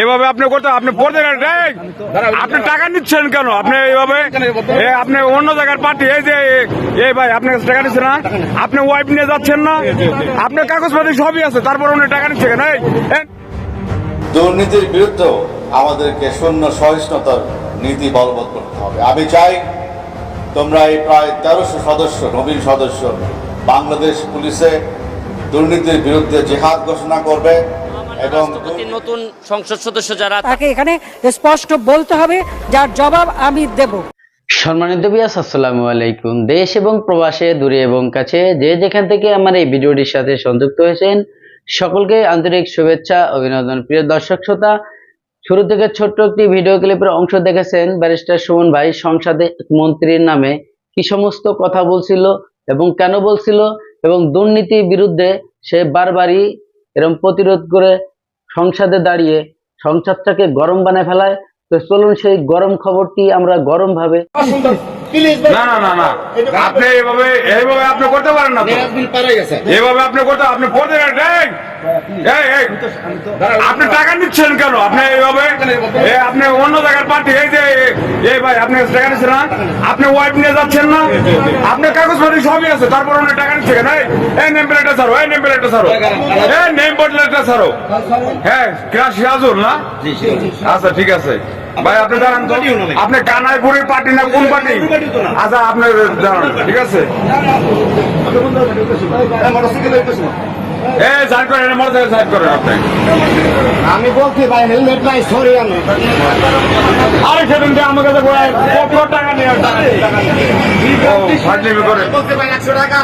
এভাবে আপনি করতে আপনি পড়তে আপনি টাকা নিচ্ছেন কেন? আপনি এইভাবে আপনি অন্য জায়গার পার্টি এই যে এই ভাই আপনি কাছে টাকা নিচ্ছেন না? আপনি ওয়াইফ নিয়ে যাচ্ছেন না? আপনার কাগজপাতি সবই আছে তারপর উনি টাকা নিচ্ছে কেন? এই, এই, দুর্নীতির বিরুদ্ধে আমাদেরকে শূন্য সহিষ্ণুতার নীতি বলবৎ করতে হবে। আমি চাই তোমরা এই প্রায় তেরোশো সদস্য নবীন সদস্য বাংলাদেশ পুলিশে দুর্নীতির বিরুদ্ধে জেহাদ ঘোষণা করবে। এবং রাষ্ট্রপতি নতুন সংসদ সদস্য যারা তাকে এখানে স্পষ্ট বলতে হবে যার জবাব আমি দেব। সম্মানিত বিয়াস আসসালামু আলাইকুম। দেশ এবং প্রবাসে দূরে এবং কাছে যে যেখান থেকে আমার এই ভিডিওটির সাথে সংযুক্ত হয়েছেন সকলকে আন্তরিক শুভেচ্ছা অভিনন্দন। প্রিয় দর্শক শ্রোতা শুরু থেকে ছোট্ট একটি ভিডিও ক্লিপের অংশ দেখেছেন ব্যারিস্টার সুমন ভাই সংসদে মন্ত্রীর নামে কি সমস্ত কথা বলছিল এবং কেন বলছিল এবং দুর্নীতির বিরুদ্ধে সে বারবারই এরকম প্রতিরোধ করে সংসদে দাঁড়িয়ে সংসারটাকে গরম বানায় ফেলায়। তো চলুন সেই গরম খবরটি আমরা গরম ভাবে না না না না। আপনি এইভাবে এইভাবে আপনি করতে পারেন না তো। বিল পারাই আছে এভাবে আপনি করতে আপনি পড়তে এই, এই, এই, আপনি টাকা নিচ্ছেন কেন? আপনি এইভাবে আপনি অন্য জায়গার পার্টি এই যে এই ভাই আপনি টাকা নিচ্ছেন না? আপনি ওয়াইফ নিয়ে যাচ্ছেন না? আপনার কাগজপাতি সবই আছে তারপর উনি টাকা নিচ্ছে কেন? এই, নেম প্লেটটা ছাড়ো এই নেম প্লেটটা ছাড়ো। এই নেম প্লেটটা ছাড়ো। হ্যাঁ ক্রাশ সিরাজুল না? আচ্ছা ঠিক আছে। ভাই আপনি দাঁড়ান তো। আপনি কানাইপুরের পার্টি না কোন পার্টি? আচ্ছা আপনি দাঁড়ান ঠিক আছে? আমি বলছি ভাই হেলমেট নাই সরি আমি। আরে সেদিন তো কাছে কত টাকা নিয়ে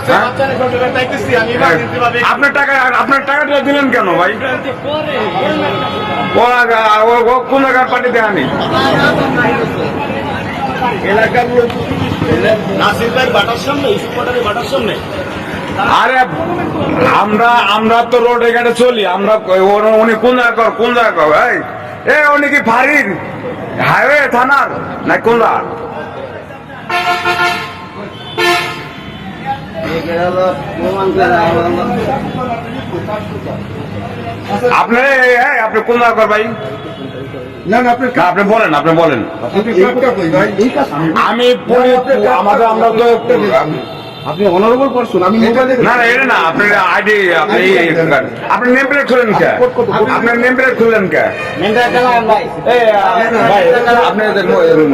হ্যাঁ? ভাবে আপনার টাকা আপনার টাকাটা দিলেন কেন ভাই? ও ও ও কোন জায়গার পার্টি দেওয়া নেই? এলাকার লোক নাসির ভাই বাটার সামনে ইস্যু বাটার সামনে। আরে আমরা আমরা তো রোডে ঘাটে চলি আমরা উনি কোন জায়গা কোন জায়গা এই এ উনি কি ফারির হাইওয়ে থানার না কোন আপনি কোন জায়গা ভাই? না না আপনি আপনি বলেন আপনি বলেন। আমি আমাদের আমরা তো আপনি অনারেবল পারসন আমি মোবাইলে না না এটা না আপনার আইডি আপনি আপনি নেম প্লেট খুলেন কে? আপনার নেম প্লেট খুলেন কে? আহ, ভাই আপনি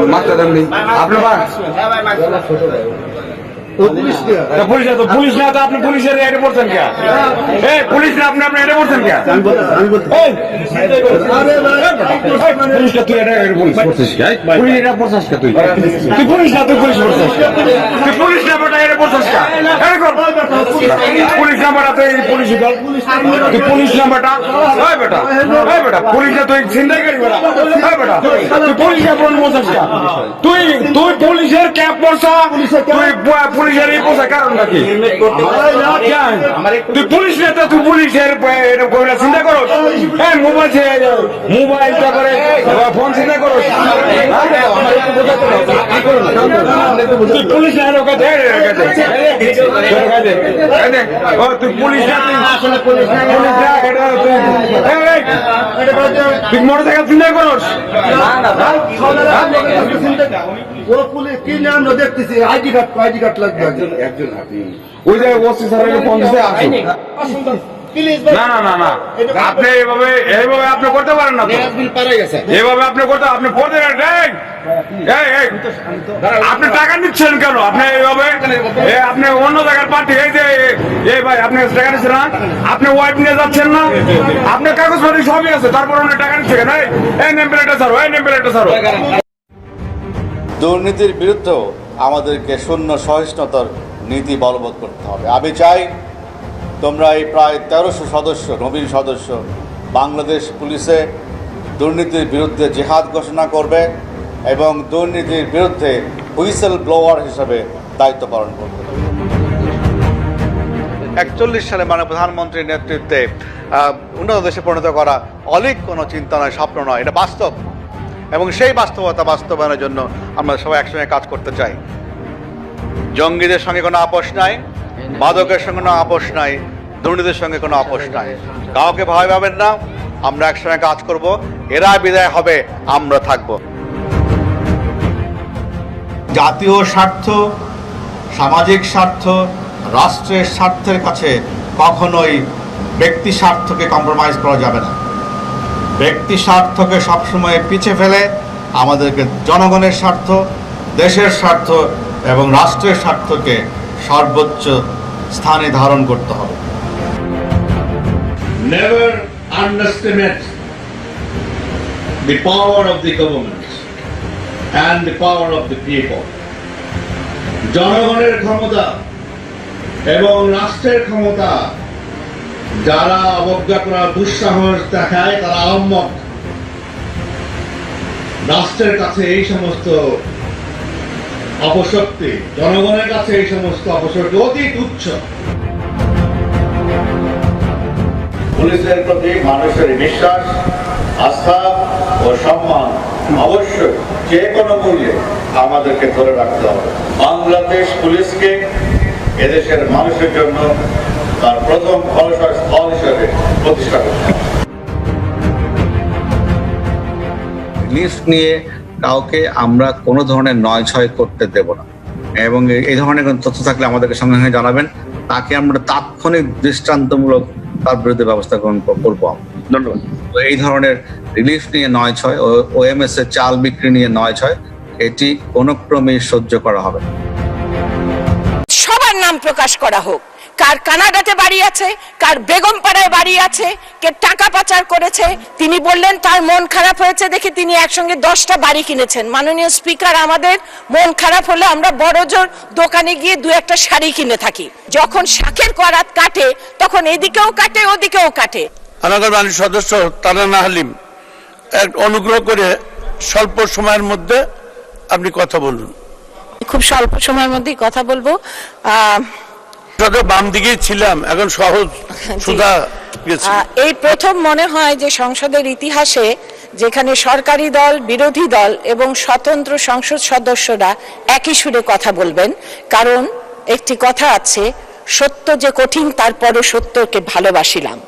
মাত্রা দেন। নি। আপনি বা পুলিশ দিয়া তা পুলিশ না তো পুলিশ না তো আপনি পুলিশের এটা পড়ছেন কে? এই পুলিশ না আপনি আপনি এটা পড়ছেন কে? আমি বলতে আমি বলতে এই, আরে ভাই এই, পুলিশটা তুই এটা এটা পুলিশ পড়ছিস কে? পুলিশ এটা পড়ছিস কে তুই? তুই পুলিশ না তুই পুলিশ পড়ছিস তুই পুলিশ না বেটা এটা পড়ছিস কে? এই কর। পুলিশ নাম্বারটা তুই পুলিশ কর তুই পুলিশ নাম্বারটা ওই বেটা ওই বেটা পুলিশ না তুই চিন্তাই করি বেটা ওই বেটা তুই পুলিশ না পড়ছিস কে? তুই তুই পুলিশের ক্যাপ পড়ছা তুই প- পুলিশের এই পোষা কারণটা কি তুই পুলিশ নেতা তুই পুলিশের চিন্তা করো হ্যাঁ মোবাইল ছেড়ে দাও। মোবাইলটা করে ফোন চিন্তা করো তুই পুলিশ না রোকাতে রোকাতে ও তুই পুলিশ না পুলিশ না পুলিশ না এটা তুই এই, এই, তুই মোটর সাইকেল চিন্তা করোস ও পুলিশ কি নাম দেখতেছি আইডি কার্ড আইডি কার্ড লাগবে একজন ওই যে ওসি স্যারের ফোন দিতে না না না না। আপনি এইভাবে এইভাবে আপনি করতে পারেন না তো। বিল পারাই আছে এইভাবে আপনি করতে আপনি পড়তে এই! এই, এই, আপনি টাকা নিচ্ছেন কেন? আপনি এইভাবে আপনি অন্য জায়গার পার্টি এই যে এই ভাই আপনি টাকা নিচ্ছেন না? আপনি ওয়াইফ নিয়ে যাচ্ছেন না? আপনার কাগজপাতি সবই আছে তারপর উনি টাকা নিচ্ছে কেন? এই, এই নেম প্লেটটা ছাড়ো এই নেম প্লেটটা ছাড়ো। দুর্নীতির বিরুদ্ধেও আমাদেরকে শূন্য সহিষ্ণুতার নীতি বলবৎ করতে হবে। আমি চাই তোমরা এই প্রায় তেরোশো সদস্য, নবীন সদস্য বাংলাদেশ পুলিশে দুর্নীতির বিরুদ্ধে জেহাদ ঘোষণা করবে এবং দুর্নীতির বিরুদ্ধে হুইসেল ব্লোয়ার হিসেবে দায়িত্ব পালন করবে। একচল্লিশ সালে মানে প্রধানমন্ত্রীর নেতৃত্বে উন্নত দেশে পরিণত করা অলিক কোনো চিন্তা নয়, স্বপ্ন নয়, এটা বাস্তব। এবং সেই বাস্তবতা বাস্তবায়নের জন্য আমরা সবাই একসঙ্গে কাজ করতে চাই। জঙ্গিদের সঙ্গে কোনো আপোষ নাই, মাদকের সঙ্গে কোনো আপোষ নাই, দুর্নীতির সঙ্গে কোনো আপোষ নাই। কাউকে ভয় পাবেন না, আমরা একসঙ্গে কাজ করব এরা বিদায় হবে, আমরা থাকব। জাতীয় স্বার্থ, সামাজিক স্বার্থ, রাষ্ট্রের স্বার্থের কাছে কখনোই ব্যক্তি স্বার্থকে কম্প্রোমাইজ করা যাবে না। ব্যক্তি স্বার্থকে সবসময় পিছে ফেলে, আমাদেরকে জনগণের স্বার্থ, দেশের স্বার্থ এবং রাষ্ট্রের স্বার্থকে সর্বোচ্চ স্থানে ধারণ করতে হবে never underestimate the power of the government and the power of the people. জনগণের ক্ষমতা এবং রাষ্ট্রের ক্ষমতা যারা অবজ্ঞা করার দুঃসাহস দেখায়, তারা আহম্মক রাষ্ট্রের কাছে এই সমস্ত অপশক্তি, জনগণের কাছে এই সমস্ত অপশক্তি অতি তুচ্ছ। পুলিশের প্রতি মানুষের বিশ্বাস, আস্থা ও সম্মান অবশ্যই যে কোনো মূল্যে আমাদেরকে ধরে রাখতে হবে। বাংলাদেশ পুলিশকে এদেশের মানুষের জন্য তার প্রথম ভরসার স্থল হিসেবে প্রতিষ্ঠা লিস্ট নিয়ে কাউকে আমরা কোনো ধরনের নয় ছয় করতে দেব না। এবং এই- ধরনের তথ্য থাকলে আমাদেরকে সঙ্গে সঙ্গে জানাবেন। তাকে আমরা তাৎক্ষণিক দৃষ্টান্তমূলক তার বিরুদ্ধে ব্যবস্থা গ্রহণ করব ধন্যবাদ। এই ধরনের রিলিফ নিয়ে নয় ছয় ও ওএমএস এর চাল বিক্রি নিয়ে নয় ছয় এটি কোনো ক্রমেই সহ্য করা হবে সবার নাম প্রকাশ করা হোক। কার কানাডাতে বাড়ি আছে কার বেগমপাড়ায় বাড়ি আছে কে টাকা পাচার করেছে তিনি বললেন তার মন খারাপ হয়েছে দেখে তিনি একসঙ্গে দশটা বাড়ি কিনেছেন। মাননীয় স্পিকার আমাদের মন খারাপ হলে আমরা বড় জোর দোকানে গিয়ে দু একটা শাড়ি কিনে থাকি। যখন শাকের করাত কাটে তখন এদিকেও কাটে ওদিকেও কাটে। আনাগর বাহিনীর সদস্য তারানা হালিম এক অনুগ্রহ করে স্বল্প সময়ের মধ্যে আপনি কথা বলুন। খুব স্বল্প সময়ের মধ্যেই কথা বলব। সাথে বাম দিকেই ছিলাম এখন সহজ সুধা এই প্রথম মনে হয় যে সংসদের ইতিহাসে যেখানে সরকারি দল বিরোধী দল এবং স্বতন্ত্র সংসদ সদস্যরা একই সুরে কথা বলবেন কারণ একটি কথা আছে সত্য যে কঠিন তারপরও সত্যকে ভালোবাসিলাম।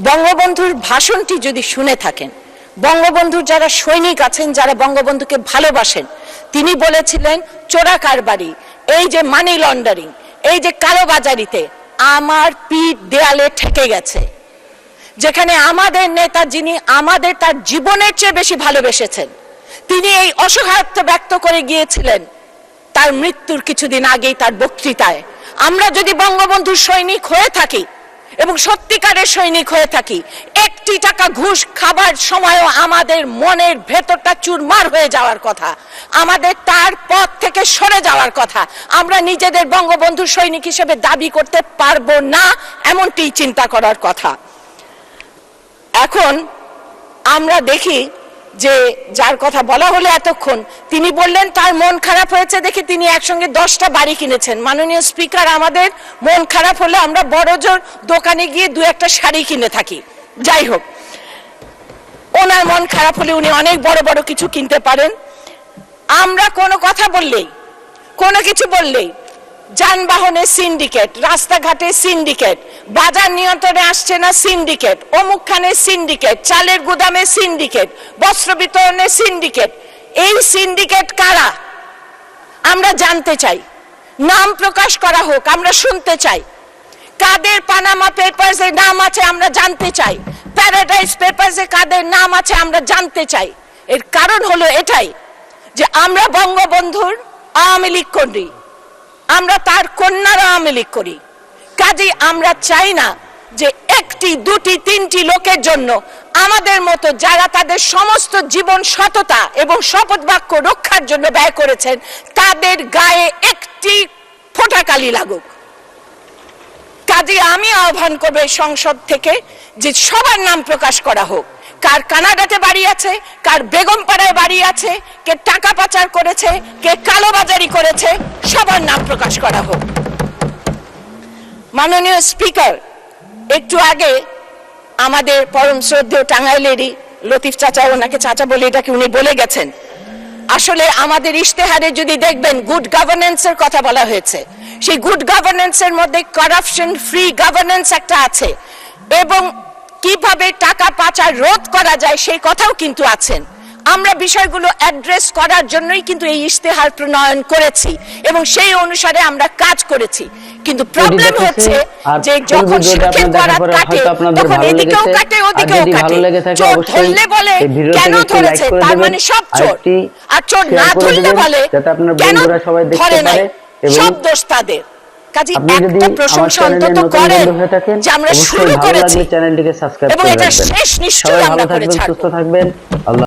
বঙ্গবন্ধুর ভাষণটি যদি শুনে থাকেন বঙ্গবন্ধুর যারা সৈনিক আছেন যারা বঙ্গবন্ধুকে ভালোবাসেন তিনি বলেছিলেন চোরা কারবারি এই যে মানি লন্ডারিং এই যে কালোবাজারিতে আমার পিঠ দেয়ালে ঠেকে গেছে, যেখানে আমাদের নেতা যিনি আমাদের তার জীবনের চেয়ে বেশি ভালোবেসেছেন, তিনি এই অসহায়ত্ব ব্যক্ত করে গিয়েছিলেন, তার মৃত্যুর কিছুদিন আগেই তার বক্তৃতায়। আমরা যদি বঙ্গবন্ধুর সৈনিক হয়ে থাকি এবং সত্যিকারের সৈনিক হয়ে থাকি। একটি টাকা ঘুষ খাবার সময়ও আমাদের মনের ভেতরটা চুরমার হয়ে যাওয়ার কথা। আমাদের তার পথ থেকে সরে যাওয়ার কথা। আমরা নিজেদের বঙ্গবন্ধুর সৈনিক হিসেবে দাবি করতে পারব না এমনটি চিন্তা করার কথা। এখন আমরা দেখি যে যার কথা বলা হলো এতক্ষণ, তিনি বললেন, তার মন খারাপ হয়েছে দেখে তিনি একসঙ্গে দশটা বাড়ি কিনেছেন। মাননীয় স্পিকার, আমাদের মন খারাপ হলে আমরা বড় জোর দোকানে গিয়ে দু একটা শাড়ি কিনে থাকি। যাই হোক, ওনার মন খারাপ হলে উনি অনেক বড় বড় কিছু কিনতে পারেন। আমরা কোনো কথা বললেই, কোনো কিছু বললেই যানবাহনের সিন্ডিকেট, রাস্তাঘাটে সিন্ডিকেট, বাজার নিয়ন্ত্রণে আসছে না সিন্ডিকেট, অমুকখানে সিন্ডিকেট, চালের গুদামে সিন্ডিকেট, বস্ত্র বিতরণে সিন্ডিকেট। এই সিন্ডিকেট কারা? আমরা জানতে চাই। নাম প্রকাশ করা হোক, আমরা শুনতে চাই। কাদের পানামা পেপারস এর নাম আছে, আমরা জানতে চাই। প্যারাডাইস পেপারস কাদের নাম আছে, আমরা জানতে চাই। এর কারণ হলো এটাই, যে আমরা বঙ্গবন্ধুর আওয়ামী লীগ করি আমরা তার কন্যার আওয়ামী লীগ করি। কাজে আমরা চাই না যে একটি, দুটি, তিনটি লোকের জন্য আমাদের মতো যারা তাদের সমস্ত জীবন সততা এবং শপথ বাক্য রক্ষার জন্য ব্যয় করেছেন, তাদের গায়ে একটি ফোঁটাকালি লাগুক। কাজে আমি আহ্বান করব সংসদ থেকে যে সবার নাম প্রকাশ করা হোক। কার কানাডাতে বাড়ি আছে, কার বেগমপাড়ায় বাড়ি আছে, কে টাকা পাচার করেছে, কে কালোবাজারি করেছে, সবার নাম প্রকাশ করা হোক। মাননীয় স্পিকার, একটু আগে আমাদের পরম শ্রদ্ধেয় টাঙ্গাইলেরই লতিফ চাচা, ওনাকে চাচা বলে এটাকে উনি বলে গেছেন। আসলে আমাদের ইশতেহারে যদি দেখবেন গুড গভর্নেন্সের কথা বলা হয়েছে। সেই গুড গভর্নেন্স এর মধ্যে করাপশন ফ্রি গভর্নেন্স একটা আছে। এবং কীভাবে টাকা পাচার রোধ করা যায় সেই কথাও কিন্তু আছেন। আমরা বিষয়গুলো অ্যাড্রেস করার জন্যই কিন্তু এই ইশতেহার প্রণয়ন করেছি এবং সেই অনুসারে আমরা কাজ করেছি। কিন্তু প্রবলেম হচ্ছে যে যখন করাত পরে কাটে তখন এদিকেও কাটে ওদিকেও কাটে। চোর ধরলে বলে কেন ধরেছে? তার মানে সব চোর। আর চোর না ধরলে বলে কেন ধরে নাই? সব দোষ তাদের। কাজে একটা প্রশংসা অন্তত করেন যে আমরা শুরু করেছি এবং এটা শেষ নিশ্চয়ই আমরা ভালো করে থাকবেন সুস্থ থাকবেন। আল্লাহ